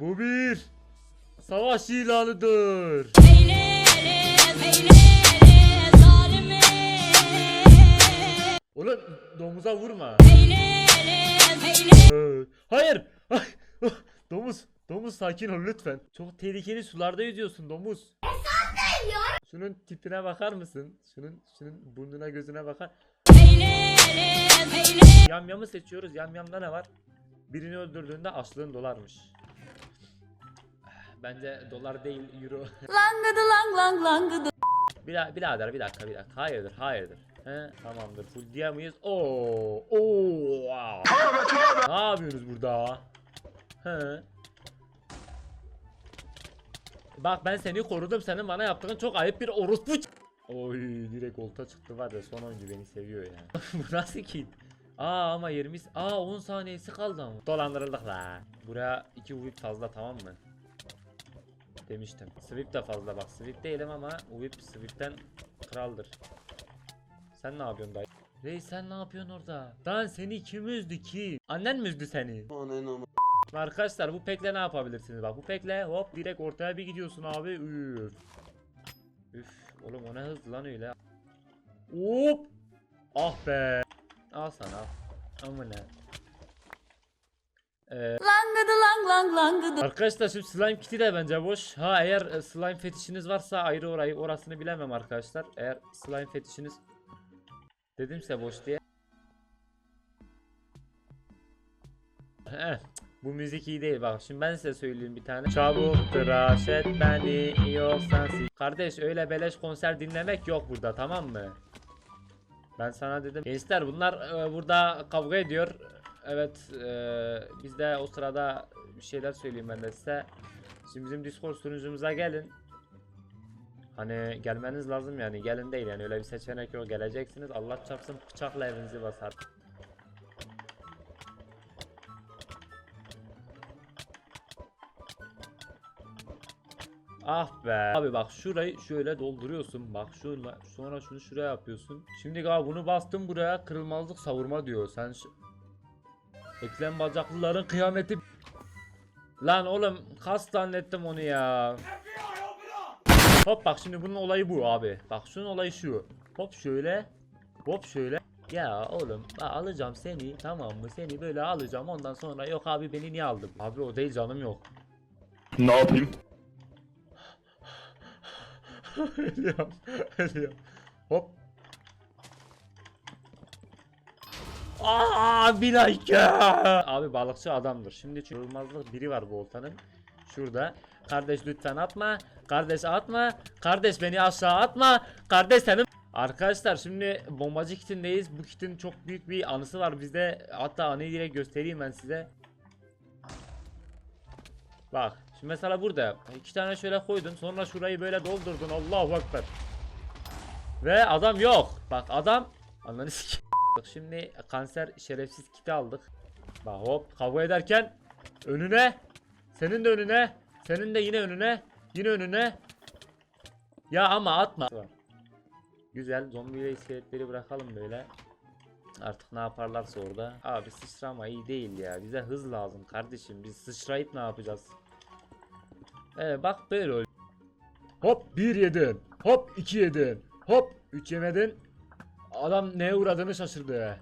Bu bir savaş ilanıdır. Ulan domuza vurma. Ee, Hayır. Ay, oh, domuz. Domuz sakin ol lütfen. Çok tehlikeli sularda yüzüyorsun domuz. Şunun tipine bakar mısın? Şunun şunun burnuna gözüne bakar. Yamyamı seçiyoruz. Yamyamda ne var? Birini öldürdüğünde aslığın dolarmış. Bence dolar değil euro. Langıdı lang lang langıdı. Bir birader bir dakika bir dakika. Hayırdır hayırdır. He tamamdır. Full diye miyiz? Oo. Oo. wow. ne yapıyorsunuz burada? He. Bak ben seni korudum. Senin bana yaptığın çok ayıp bir orospu. Oy direkt olta çıktı var ya son oyuncu beni seviyor ya. Bu nasıl ki? Aa ama yerimiz aa 10 saniyesi kaldı ama. Dolandırıldık la. Buraya 2 whip fazla tamam mı? Demiştim. Swift de fazla bak. Swift değilim ama Whip Swift'ten kraldır. Sen ne yapıyorsun dayı? Reis sen ne yapıyorsun orada? Lan seni kim üzdü ki? Annen mi üzdü seni? Arkadaşlar bu pekle ne yapabilirsiniz? Bak bu pekle hop direkt ortaya bir gidiyorsun abi. Üf. Üf. Oğlum o ne hızlı lan öyle. Hop. Ah be. Al sana. Amına. Ee, lang lang. Arkadaşlar şimdi slime kiti de bence boş. Ha eğer e, slime fetişiniz varsa ayrı orayı orasını bilemem arkadaşlar. Eğer slime fetişiniz dedimse boş diye. Bu müzik iyi değil bak. Şimdi ben size söyleyeyim bir tane. Çabuk tıraş et beni yoksa sil. Kardeş öyle beleş konser dinlemek yok burada tamam mı? Ben sana dedim. Gençler bunlar e, burada kavga ediyor. Evet e, biz de o sırada bir şeyler söyleyeyim ben de size. Şimdi bizim Discord sunucumuza gelin. Hani gelmeniz lazım yani gelin değil yani öyle bir seçenek yok geleceksiniz Allah çarpsın bıçakla evinizi basar. Ah be. Abi bak şurayı şöyle dolduruyorsun. Bak şuna sonra şunu şuraya yapıyorsun. Şimdi galiba bunu bastım buraya kırılmazlık savurma diyor. Sen Eklem bacaklıların kıyameti Lan oğlum kas zannettim onu ya. Hop bak şimdi bunun olayı bu abi. Bak şunun olayı şu. Hop şöyle. Hop şöyle. Ya oğlum alacağım seni tamam mı? Seni böyle alacağım ondan sonra yok abi beni niye aldın? Abi o değil canım yok. Ne yapayım? Ölüyorum. Ölüyorum. Hop. Aa bir dakika. Abi balıkçı adamdır. Şimdi çırılmazlık biri var bu oltanın. Şurada. Kardeş lütfen atma. Kardeş atma. Kardeş beni aşağı atma. Kardeş senin Arkadaşlar şimdi bombacı kitindeyiz. Bu kitin çok büyük bir anısı var bizde. Hatta anıyı direkt göstereyim ben size. Bak şimdi mesela burada iki tane şöyle koydun sonra şurayı böyle doldurdun Allahu Ekber. Ve adam yok. Bak adam ananı sikeyim. Şimdi kanser şerefsiz kiti aldık. Bak hop kavga ederken önüne senin de önüne senin de yine önüne yine önüne ya ama atma. Güzel zombi ve iskeletleri bırakalım böyle. Artık ne yaparlarsa orada. Abi sıçrama iyi değil ya. Bize hız lazım kardeşim. Biz sıçrayıp ne yapacağız? Evet bak böyle Hop 1 yedin. Hop 2 yedin. Hop 3 yemedin. Adam neye uğradığını şaşırdı.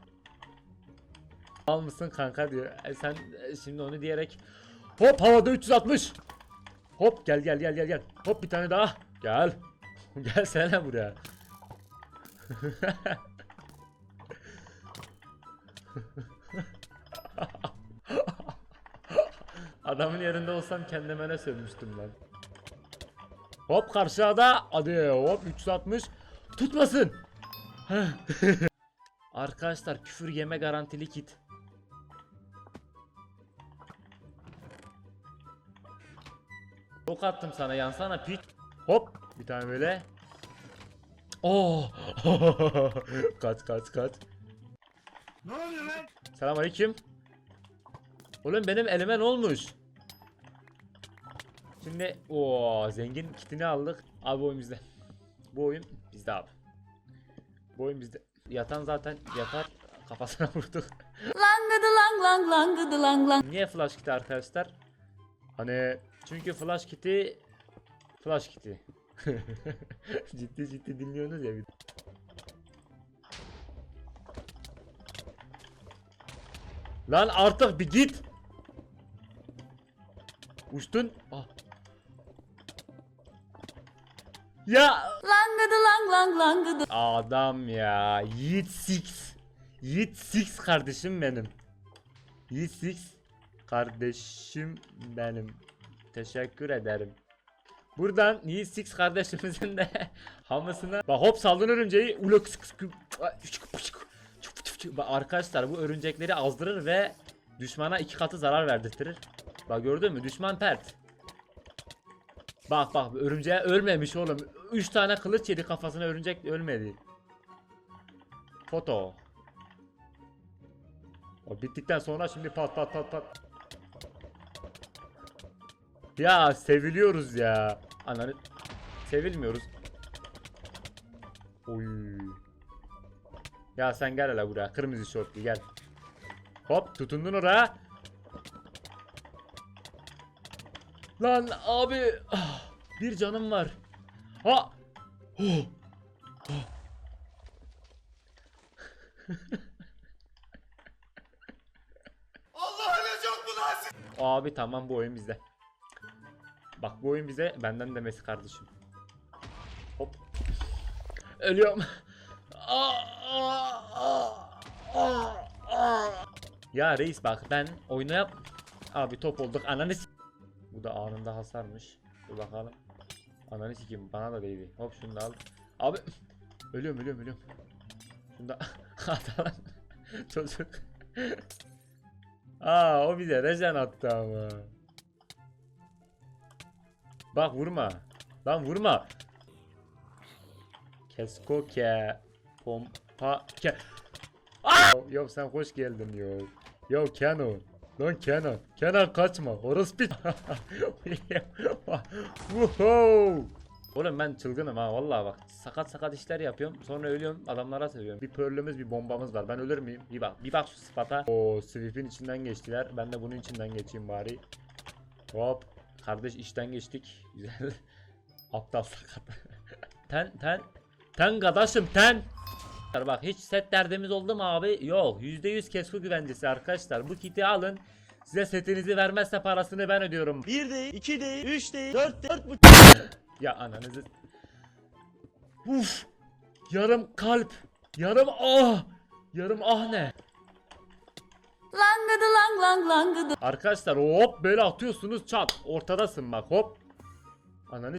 Al mısın kanka diyor. E sen e, şimdi onu diyerek Hop havada 360. Hop gel gel gel gel gel. Hop bir tane daha. Gel. Gelsene buraya. Adamın yerinde olsam kendime ne sövmüştüm ben. Hop karşıda. Hadi hop 360. Tutmasın. Arkadaşlar küfür yeme garantili kit. Ok attım sana yansana piç. Hop bir tane böyle. Oo. kaç kaç kaç. Ne oluyor lan? Selamünaleyküm. Oğlum benim elime ne olmuş? Şimdi o zengin kitini aldık. Abi oyun bizde. Bu oyun bizde abi. Bu oyun bizde. Yatan zaten yatar kafasına vurduk. Langıdı lang lang langıdı lang lang. Niye flash kiti arkadaşlar? Hani çünkü flash kit'i flash kit'i. ciddi ciddi dinliyorsunuz ya bir. Lan artık bir git. Uçtun. Ah. Ya Langıdı lang lang langıdı. Adam ya. Yiğit Six. Yiğit Six kardeşim benim. Yiğit Six kardeşim benim. Teşekkür ederim. Buradan Yiğit Six kardeşimizin de hamısına Bak hop saldın örümceği ulak sık sık Bak arkadaşlar bu örümcekleri azdırır ve düşmana iki katı zarar verdirtir. Bak gördün mü? Düşman pert. Bak bak örümceğe ölmemiş oğlum. 3 tane kılıç yedi kafasına örümcek ölmedi. Foto. O bittikten sonra şimdi pat pat pat pat. Ya seviliyoruz ya. Ananı sevilmiyoruz. Oy. Ya sen gel hele buraya. Kırmızı şortlu gel. Hop tutundun oraya. Lan abi ah, bir canım var. Ha. Oh. Oh. Allah çok mu lan? Abi tamam bu oyun bizde. Bak bu oyun bize benden demesi kardeşim. Hop. Ölüyorum. Aa, aa, aa, aa, aa. Ya reis bak ben oyunu yap. Abi top olduk ananı s- Bu da anında hasarmış. Dur bakalım. Ananı sikeyim bana da değdi. Hop şunu da al. Abi ölüyorum ölüyorum ölüyorum. Şunu da atalım. Çocuk. Aa o bize rejen attı ama. Bak vurma. Lan vurma. Kesko ke. Pompa ke. Aa! Yo sen hoş geldin yo. Yo Kenan. Lan Kenan. Kenan kaçma. Orası bir. Woohoo. Oğlum ben çılgınım ha vallahi bak sakat sakat işler yapıyorum sonra ölüyorum adamlara seviyorum. Bir pörlümüz bir bombamız var ben ölür müyüm? Bir bak bir bak şu sıfata. O Swift'in içinden geçtiler ben de bunun içinden geçeyim bari. Hop kardeş işten geçtik güzel. Aptal sakat. ten ten ten kardeşim ten. Bak hiç set derdimiz oldu mu abi? Yok %100 kesko güvencesi arkadaşlar bu kiti alın. Size setinizi vermezse parasını ben ödüyorum. 1 değil, 2 değil, 3 değil, 4 4 bu Ya ananızı. Uf. Yarım kalp. Yarım ah. Yarım ah ne? Langıdı lang lang langıdı. Arkadaşlar hop böyle atıyorsunuz çat. Ortadasın bak hop. Ananı.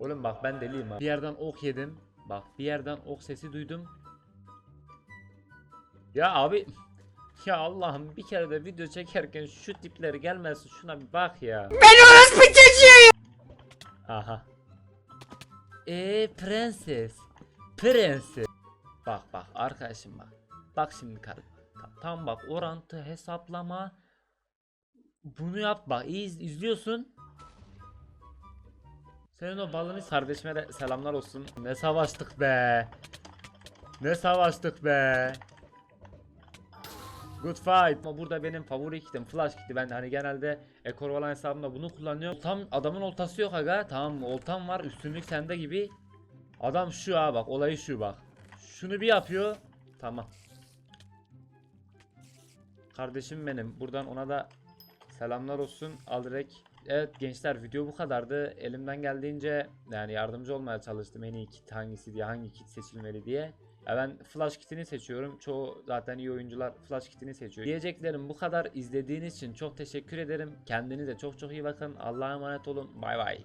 Oğlum bak ben deliyim ha. Bir yerden ok yedim. Bak bir yerden ok sesi duydum. Ya abi ya Allah'ım bir kere de video çekerken şu tipleri gelmesin şuna bir bak ya. Ben orospu çocuğuyum. Aha. Eee prenses. Prenses. Bak bak arkadaşım bak. Bak şimdi karı. Ta- Tam bak orantı hesaplama. Bunu yap bak iyi iz- izliyorsun. Senin o balını kardeşime de selamlar olsun. Ne savaştık be. Ne savaştık be. Good fight. Ama burada benim favori kitim flash kiti. Ben hani genelde ekor olan hesabımda bunu kullanıyorum. Tam adamın oltası yok aga. Tamam oltam var. Üstünlük sende gibi. Adam şu ha bak. Olayı şu bak. Şunu bir yapıyor. Tamam. Kardeşim benim. Buradan ona da selamlar olsun. Al direkt. Evet gençler video bu kadardı. Elimden geldiğince yani yardımcı olmaya çalıştım en iyi kit hangisi diye hangi kit seçilmeli diye. Ya ben flash kitini seçiyorum. Çoğu zaten iyi oyuncular flash kitini seçiyor. Diyeceklerim bu kadar. İzlediğiniz için çok teşekkür ederim. Kendinize çok çok iyi bakın. Allah'a emanet olun. Bay bay.